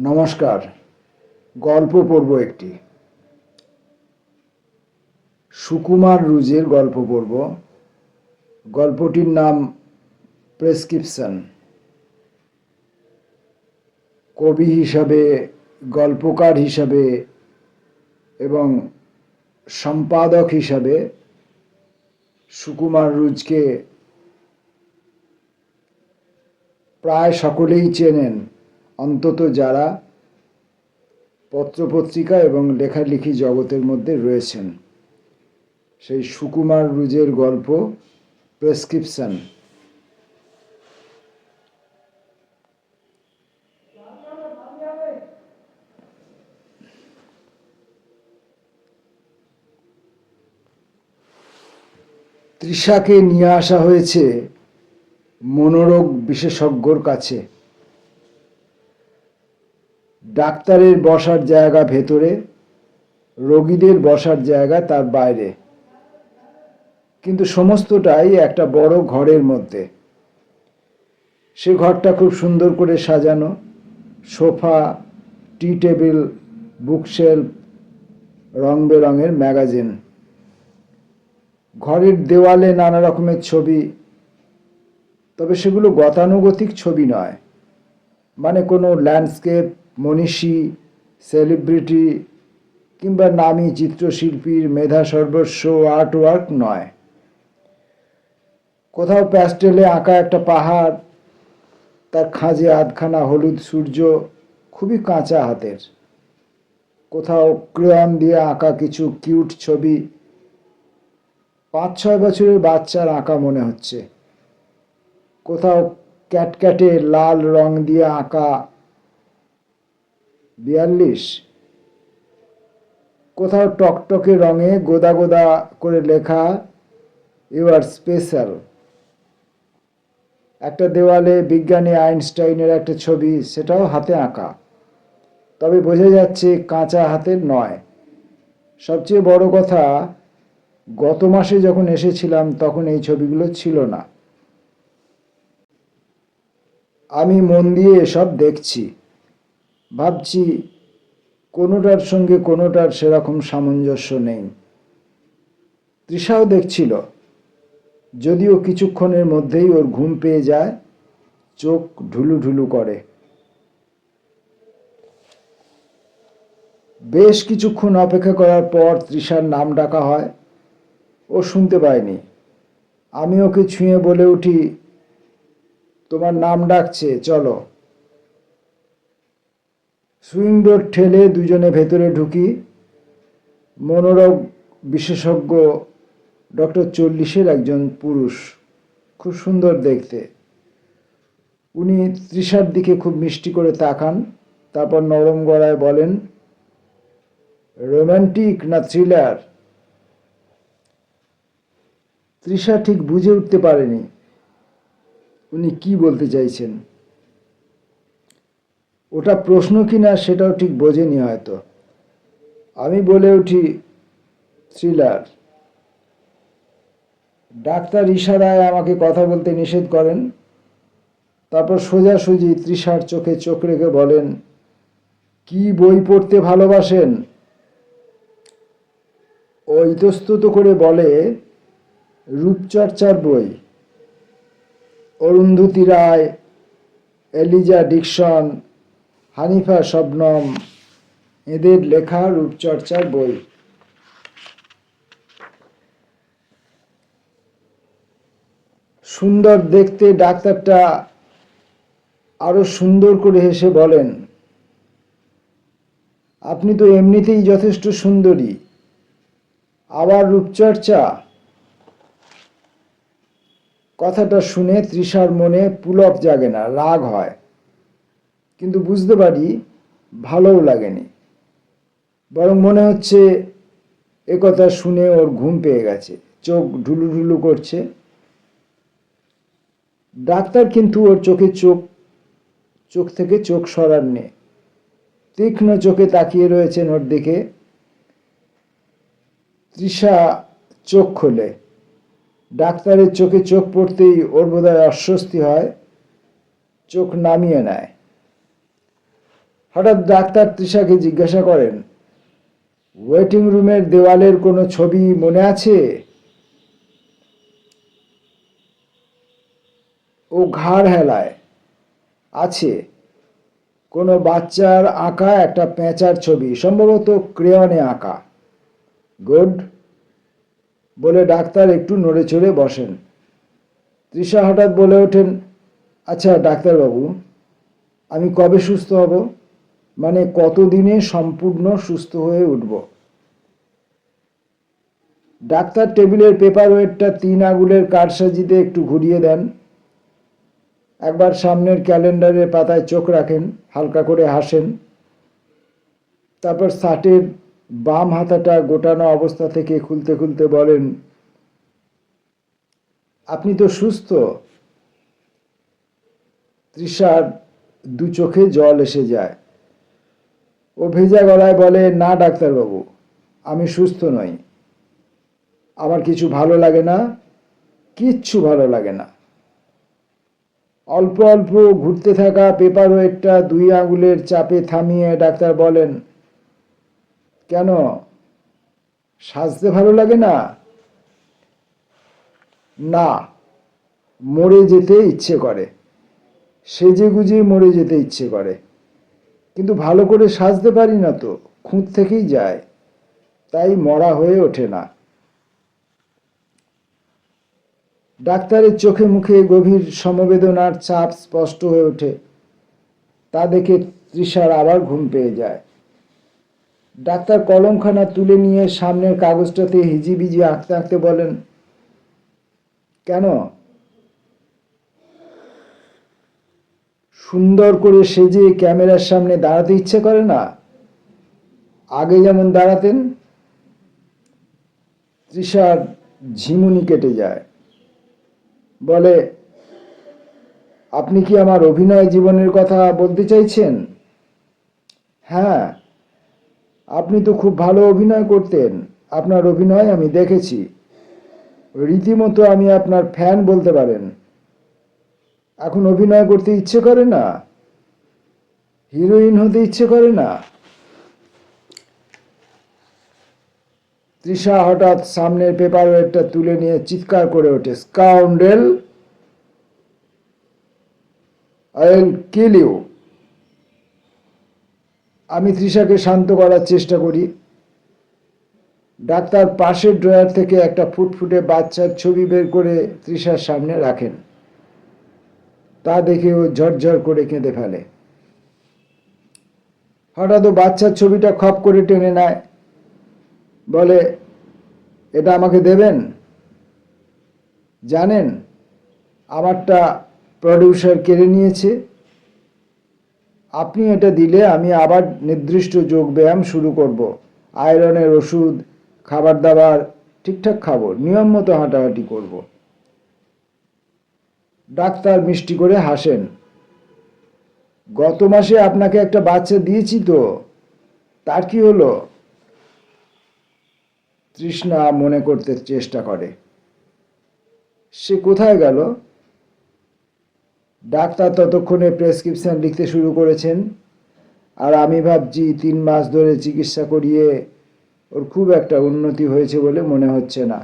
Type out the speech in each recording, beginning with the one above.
নমস্কার। গল্প পড়ব একটি। সুকুমার রুজের গল্প পড়ব। গল্পটির নাম প্রেসক্রিপশন। কবি হিসাবে, গল্পকার হিসাবে এবং সম্পাদক হিসাবে সুকুমার রুজকে প্রায় সকলেই চেনেন। অন্তত যারা পত্রপত্রিকা এবং লেখালেখি জগতের মধ্যে রয়েছেন। সেই সুকুমার রুজের গল্প প্রেসক্রিপশন। তৃষাকে নিয়ে আসা হয়েছে মনোরোগ বিশেষজ্ঞর কাছে। ডাক্তারের বসার জায়গা ভেতরে, রোগীদের বসার জায়গা তার বাইরে। কিন্তু সমস্তটাই একটা বড় ঘরের মধ্যে। সে ঘরটা খুব সুন্দর করে সাজানো। সোফা, টি টেবিল, বুকশেলফ, রং বেরঙের ম্যাগাজিন। ঘরের দেওয়ালে নানা রকমের ছবি। তবে সেগুলো গতানুগতিক ছবি নয়। মানে কোনো ল্যান্ডস্কেপ মনীষী সেলিব্রিটি কিংবা নামী চিত্রশিল্পীর মেধা সর্বস্ব আর্ট ওয়ার্ক নয়। কোথাও প্যাস্টেলে আঁকা একটা পাহাড়, তার খাঁজে আধখানা হলুদ সূর্য খুবই কাঁচা হাতের। কোথাও ক্রেয়ন দিয়ে আঁকা কিছু কিউট ছবি। পাঁচ ছয় বছরের বাচ্চার আঁকা মনে হচ্ছে। কোথাও ক্যাটক্যাটে লাল রং দিয়ে আঁকা বিয়াল্লিশ। কোথাও টকটকে রঙে গোদা গোদা করে লেখা ইউ আর স্পেশাল। একটা দেওয়ালে বিজ্ঞানী আইনস্টাইনের একটা ছবি, সেটাও হাতে আঁকা। তবে বোঝা যাচ্ছে কাঁচা হাতের নয়। সবচেয়ে বড় কথা, গত মাসে যখন এসেছিলাম, তখন এই ছবিগুলো ছিল না। আমি মন দিয়ে এসব দেখছি। ভাবছি কোনোটার সঙ্গে কোনোটার সেরকম সামঞ্জস্য নেই। তৃষাও দেখছিল, যদিও কিছুক্ষণের মধ্যেই ওর ঘুম পেয়ে যায়, চোখ ঢুলু ঢুলু করে। বেশ কিছুক্ষণ অপেক্ষা করার পর তৃষার নাম ডাকা হয়। ও শুনতে পায়নি। আমি ওকে ছুঁয়ে বলে উঠি, তোমার নাম ডাকছে, চলো। সুইং ঠেলে দুজনে ভেতরে ঢুকি। মনোরোগ বিশেষজ্ঞ ডক্টর চল্লিশের একজন পুরুষ, খুব সুন্দর দেখতে। উনি তৃষার দিকে খুব মিষ্টি করে তাকান, তারপর নরম গলায় বলেন রোম্যান্টিক না থ্রিলার? তৃষা ঠিক বুঝে উঠতে পারেনি। উনি কি বলতে চাইছেন? ওটা প্রশ্ন কি না সেটাও ঠিক বোঝেনি হয়তো। আমি বলে উঠি, থ্রিলার, ডাক্তার ইশারায় আমাকে কথা বলতে নিষেধ করেন। তারপর সোজাসুজি তৃষার চোখে চোখ রেখে বলেন, কি বই পড়তে ভালোবাসেন? ও ইতস্তত করে বলে, রূপচর্চার বই। অরুন্ধতী রায়, এলিজা ডিকসন হানিফা শবনম এদের লেখা রূপচর্চার বই। সুন্দর দেখতে ডাক্তারটা আরও সুন্দর করে হেসে বলেন, আপনি তো এমনিতেই যথেষ্ট সুন্দরী। আবার রূপচর্চা? কথাটা শুনে তৃষার মনে পুলক জাগে না, রাগ হয়। কিন্তু বুঝতে পারি ভালোও লাগেনি। বরং মনে হচ্ছে এ কথা শুনে ওর ঘুম পেয়ে গেছে, চোখ ঢুলু ঢুলু করছে। ডাক্তার কিন্তু ওর চোখে চোখ চোখ থেকে চোখ সরার নেই তীক্ষ্ণ চোখে তাকিয়ে রয়েছেন ওর দিকে। তৃষা চোখ খোলে। ডাক্তারের চোখে চোখ পড়তেই ওর বোধহয় অস্বস্তি হয়, চোখ নামিয়ে নেয়। হঠাৎ ডাক্তার তৃষাকে জিজ্ঞাসা করেন ওয়েটিং রুমের দেওয়ালের কোনো ছবি মনে আছে? ও ঘাড় হেলায়, আছে। কোনো বাচ্চার আঁকা একটা পেঁচার ছবি, সম্ভবত ক্রেয়নে আঁকা। গুড। বলে ডাক্তার একটু নড়ে চড়ে বসেন। তৃষা হঠাৎ বলে ওঠেন আচ্ছা ডাক্তারবাবু, আমি কবে সুস্থ হব? মানে কতদিনে সম্পূর্ণ সুস্থ হয়ে উঠব? ডাক্তার টেবিলের পেপার ওয়েটটা তিন আঙুলের কারসাজিতে একটু ঘুরিয়ে দেন। একবার সামনের ক্যালেন্ডারের পাতায় চোখ রাখেন, হালকা করে হাসেন। তারপর শার্টের বাম হাতাটা গোটানো অবস্থা থেকে খুলতে খুলতে বলেন, আপনি তো সুস্থ। তৃষার দু চোখে জল এসে যায়। ও ভেজা গলায় বলে, না, ডাক্তারবাবু, আমি সুস্থ নই। আমার কিছু ভালো লাগে না, কিচ্ছু ভালো লাগে না। অল্প অল্প ঘুরতে থাকা পেপার ওয়েটটা দুই আঙুলের চাপে থামিয়ে ডাক্তার বলেন, কেন? সাজতে ভালো লাগে না? না, মরে যেতে ইচ্ছে করে। সেজে গুজে মরে যেতে ইচ্ছে করে। কিন্তু ভালো করে সাজতে পারি না তো, খুঁত থেকেই যায়। তাই মরা হয়ে ওঠে না। ডাক্তারের চোখে মুখে গভীর সমবেদনার চাপ স্পষ্ট হয়ে ওঠে। তা দেখে তৃষার আবার ঘুম পেয়ে যায়। ডাক্তার কলমখানা তুলে নিয়ে সামনের কাগজটাতে হিজিবিজি আঁকতে আঁকতে বলেন, কেন? সুন্দর করে সেজে ক্যামেরার সামনে দাঁড়াতে ইচ্ছে করে না? আগে যেমন দাঁড়াতেন তৃষার ঝিমুনি কেটে যায়। বলে, আপনি কি আমার অভিনয় জীবনের কথা বলতে চাইছেন? হ্যাঁ আপনি তো খুব ভালো অভিনয় করতেন। আপনার অভিনয় আমি দেখেছি। রীতিমতো আমি আপনার ফ্যান বলতে পারেন। এখন অভিনয় করতে ইচ্ছে করে না? হিরোইন হতে ইচ্ছে করে না? তৃষা হঠাৎ সামনের পেপার ওয়েটটা তুলে নিয়ে চিৎকার করে ওঠে স্কাউন্ডেল আই কিল ইউ আমি তৃষাকে শান্ত করার চেষ্টা করি। ডাক্তার পাশের ড্রয়ার থেকে একটা ফুটফুটে বাচ্চার ছবি বের করে তৃষার সামনে রাখেন। তা দেখে ও ঝরঝর করে কেঁদে ফেলে। হঠাৎ ও বাচ্চার ছবিটা খপ করে টেনে নেয়। বলে, এটা আমাকে দেবেন? জানেন, আমারটা প্রডিউসার কেড়ে নিয়েছে। আপনি এটা দিলে আমি আবার নির্দিষ্ট যোগ ব্যায়াম শুরু করব। আয়রনের ওষুধ, খাবার দাবার, ঠিকঠাক খাব, নিয়ম মতো হাঁটাহাঁটি করব। ডাক্তার মিষ্টি করে হাসেন। গত মাসে আপনাকে একটা বাচ্চা দিয়েছি তো, তার কি হলো? তৃষ্ণা মনে করতে চেষ্টা করে। সে কোথায় গেল? ডাক্তার ততক্ষণে প্রেসক্রিপশন লিখতে শুরু করেছেন, আর আমি ভাবছি তিন মাস ধরে চিকিৎসা করিয়ে ওর খুব একটা উন্নতি হয়েছে বলে মনে হচ্ছে না।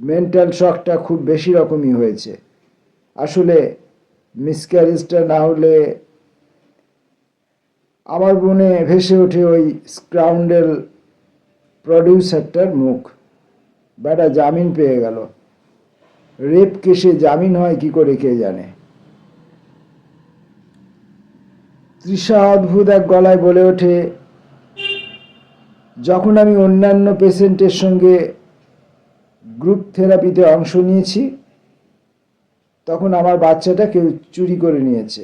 মেন্টাল শকটা খুব বেশি রকমই হয়েছে। আসলে মিসক্যারেজটা না হলে আমার মনে ভেসে ওঠে ওই স্ক্রাউন্ডেল প্রডিউসারটার মুখ। বেটা জামিন পেয়ে গেল। রেপ কেসে জামিন হয় কি করে কে জানে? তৃষা অদ্ভুত এক গলায় বলে ওঠে, যখন আমি অন্যান্য পেশেন্টের সঙ্গে গ্রুপ থেরাপিতে অংশ নিয়েছি, তখন আমার বাচ্চাটা কেউ চুরি করে নিয়েছে।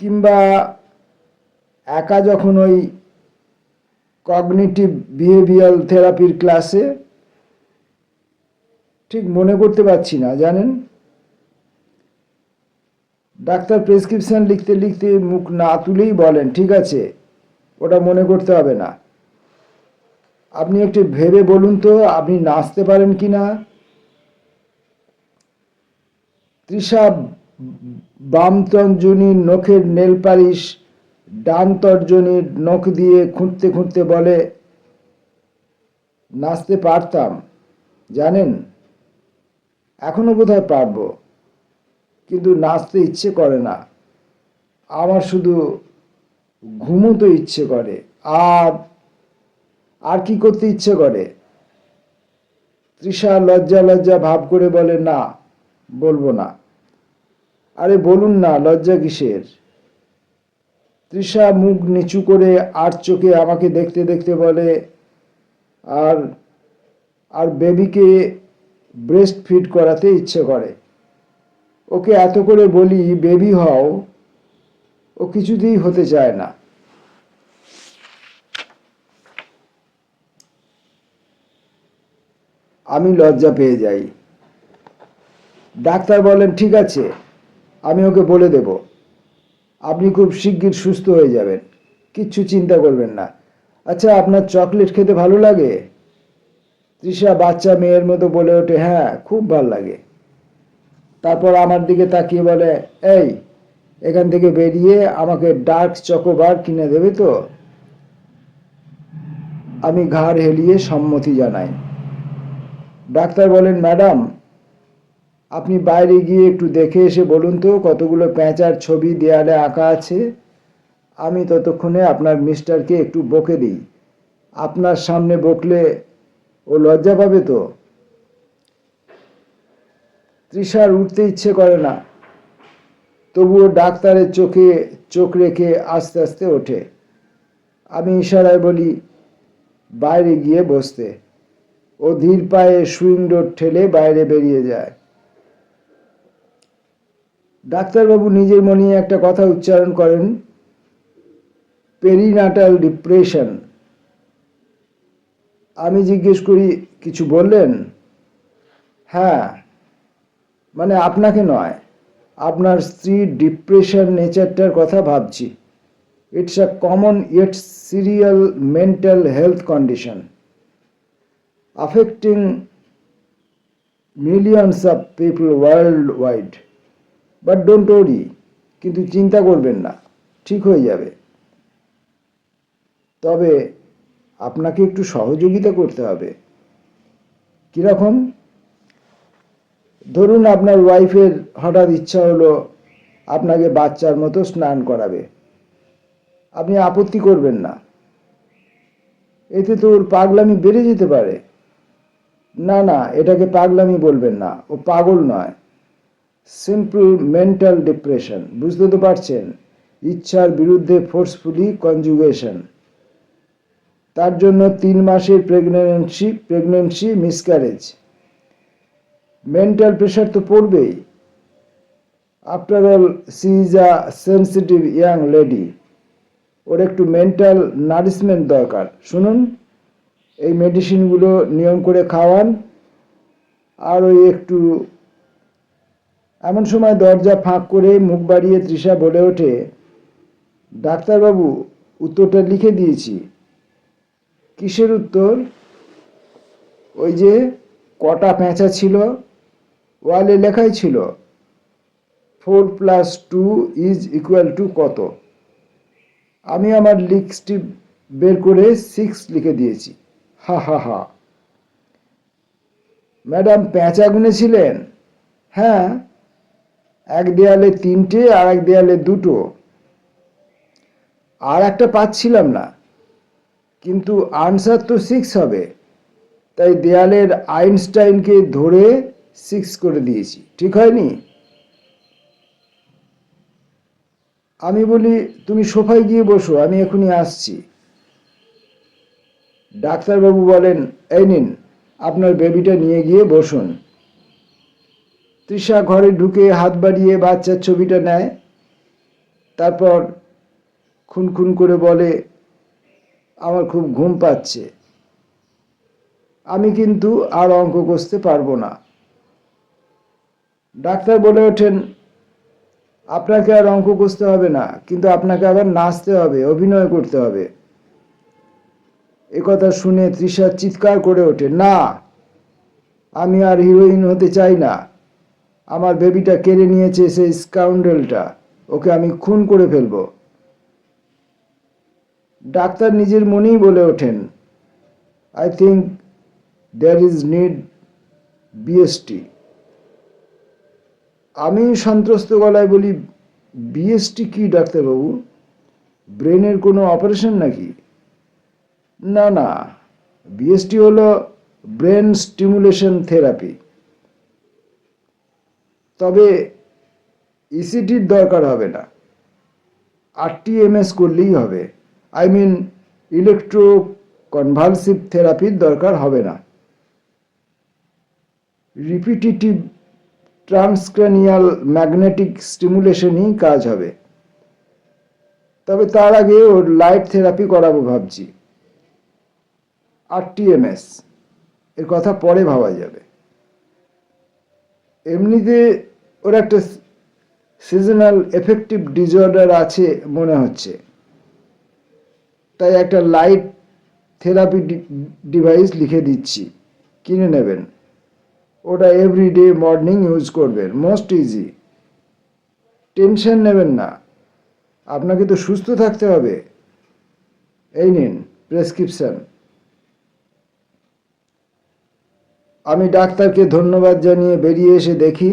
কিংবা একা যখন ওই কগনিটিভ বিহেভিয়াল থেরাপির ক্লাসে ঠিক মনে করতে পারছি না, জানেন? ডাক্তার প্রেসক্রিপশন লিখতে লিখতে মুখ না তুলেই বলেন, ঠিক আছে? ওটা মনে করতে হবে না। আপনি একটু ভেবে বলুন তো, আপনি নাচতে পারেন কি না তৃষা বাম তর্জনীর নখের নেল পালিশ ডান তর্জনীর নখ দিয়ে খুঁটতে খুঁটতে বলে, নাচতে পারতাম। জানেন? এখনও বোধহয় পারব। কিন্তু নাচতে ইচ্ছে করে না। আমার শুধু ঘুমোতে ইচ্ছে করে। আর আর কি করতে ইচ্ছে করে? তৃষা লজ্জা লজ্জা ভাব করে বলে, না, বলব না। আরে বলুন না, লজ্জা কিসের? তৃষা মুখ নিচু করে আর চোখে আমাকে দেখতে দেখতে বলে, আর আর বেবিকে ব্রেস্ট ফিড করাতে ইচ্ছে করে। ওকে এত করে বলি, বেবি হও, ও কিছুতেই হতে চায় না। আমি লজ্জা পেয়ে যাই। ডাক্তার বলেন ঠিক আছে, আমি ওকে বলে দেব। আপনি খুব শিগগির সুস্থ হয়ে যাবেন, কিচ্ছু চিন্তা করবেন না। আচ্ছা আপনার চকলেট খেতে ভালো লাগে? তৃষা, বাচ্চা মেয়ের মতো বলে ওঠে হ্যাঁ খুব ভালো লাগে। তারপর আমার দিকে তাকিয়ে বলে, এই, এখান থেকে বেরিয়ে আমাকে ডার্ক চকোবার কিনে দেবে তো? আমি ঘাড় হেলিয়ে সম্মতি জানাই। ডাক্তার বলেন, ম্যাডাম, আপনি বাইরে গিয়ে একটু দেখে এসে বলুন তো, কতগুলো প্যাঁচার ছবি দেয়ালে আঁকা আছে? আমি ততক্ষণে আপনার মিস্টারকে একটু বকে দিই। আপনার সামনে বকলে ও লজ্জা পাবে তো? তৃষার উঠতে ইচ্ছে করে না। তবুও ডাক্তারের চোখে চোখ রেখে আস্তে আস্তে ওঠে। আমি ইশারায় বলি, বাইরে গিয়ে বসতে। ও ধীর পায়ে সুইং ডোর ঠেলে বাইরে বেরিয়ে যায়। ডাক্তারবাবু নিজের মনে একটা কথা উচ্চারণ করেন, পেরিনাটাল ডিপ্রেশন। আমি জিজ্ঞেস করি, কিছু বললেন? হ্যাঁ মানে আপনাকে নয়, আপনার স্ত্রীর ডিপ্রেশন নেচারটার কথা ভাবছি। It's a common yet serial mental health condition. Affecting millions of people worldwide. But don't worry, কিন্তু চিন্তা করবেন না ঠিক হয়ে যাবে। তবে আপনাকে একটু সহযোগিতা করতে হবে। কীরকম? ধরুন আপনার ওয়াইফের হঠাৎ ইচ্ছা হলো আপনাকে বাচ্চার মতো স্নান করাবে। আপনি আপত্তি করবেন না। এতে তো ওর পাগলামি বেড়ে যেতে পারে। না না, এটাকে পাগলামি বলবেন না। ও পাগল নয়। সিম্পল মেন্টাল ডিপ্রেশন বুঝতে তো পারছেন? ইচ্ছার বিরুদ্ধে ফোর্সফুলি কনজুগেশন তার জন্য তিন মাসের pregnancy pregnancy miscarriage mental pressure তো পড়বেই। After all she is a sensitive young lady ওর একটু মেন্টাল নারিশমেন্ট দরকার। শুনুন। এই মেডিসিনগুলো নিয়ম করে খাওয়ান। আর ওই একটু এমন সময় দরজা ফাঁক করে মুখ বাড়িয়ে তৃষা বলে ওঠে, ডাক্তারবাবু, উত্তরটা লিখে দিয়েছি। কিসের উত্তর? ওই যে কটা প্যাঁচা ছিল, ওয়ালে লেখাই ছিল, four plus two is equal to কত? আমি আমার লিস্টটি বের করে সিক্স লিখে দিয়েছি। হা হা হা। ম্যাডাম পেঁচা গুনেছিলেন? হ্যাঁ। এক দেয়ালে তিনটে আর এক দেয়ালে দুটো। আর একটা পাচ্ছিলাম না। কিন্তু আনসার তো সিক্স হবে। তাই দেয়ালের আইনস্টাইনকে ধরে সিক্স করে দিয়েছি। ঠিক হয়নি? আমি বলি, তুমি সোফায় গিয়ে বসো, আমি এখনই আসছি। ডাক্তারবাবু বলেন, এই নিন, আপনার বেবিটা নিয়ে গিয়ে বসুন। তৃষা ঘরে ঢুকে হাত বাড়িয়ে বাচ্চার ছবিটা নেয়। তারপর খুন খুন করে বলে, আমার খুব ঘুম পাচ্ছে। আমি কিন্তু আর অঙ্ক কষতে পারব না। ডাক্তার বলে ওঠেন, আপনাকে আর অঙ্ক কষতে হবে না, কিন্তু আপনাকে আবার নাচতে হবে, অভিনয় করতে হবে। একথা শুনে তৃষা চিৎকার করে ওঠে, না, আমি আর হিরোইন হতে চাই না। আমার বেবিটা কেড়ে নিয়েছে সেই স্কাউন্ডেলটা, ওকে আমি খুন করে ফেলব। ডাক্তার নিজের মনেই বলে ওঠেন I think there is need BST আমি সন্ত্রস্ত গলায় বলি বিএসটি কি, ডাক্তারবাবু? ব্রেনের কোনো অপারেশন নাকি? না না। বিএসটি হলো ব্রেন স্টিমুলেশন থেরাপি তবে ইসিটির দরকার হবে না। আরটিএমএস করলেই হবে। আই মিন ইলেকট্রো কনভালসিভ থেরাপির দরকার হবে না। রিপিটিটিভ ট্রান্সক্রানিয়াল ম্যাগনেটিক স্টিমুলেশনই কাজ হবে। তবে তার আগে ওর লাইট থেরাপি করাবো ভাবছি। আরটিএমএস এর কথা পরে ভাবা যাবে। এমনিতে ওর একটা সিজনাল এফেক্টিভ ডিসঅর্ডার আছে মনে হচ্ছে। তাই একটা লাইট থেরাপি ডিভাইস লিখে দিচ্ছি। কিনে নেবেন। ওটা এভরিডে মর্নিং ইউজ করবেন। মোস্ট ইজি টেনশন নেবেন না। আপনাকে তো সুস্থ থাকতে হবে। এই নিন প্রেসক্রিপশন আমি ডাক্তারকে ধন্যবাদ জানিয়ে বেরিয়ে এসে দেখি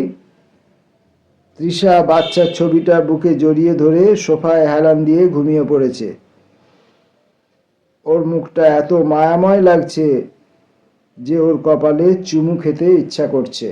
তৃষা বাচ্চার ছবিটা বুকে জড়িয়ে ধরে সোফায় হেলান দিয়ে ঘুমিয়ে পড়েছে। ওর মুখটা এত মায়াময় লাগছে যে ওর কপালে চুমু খেতে ইচ্ছা করছে।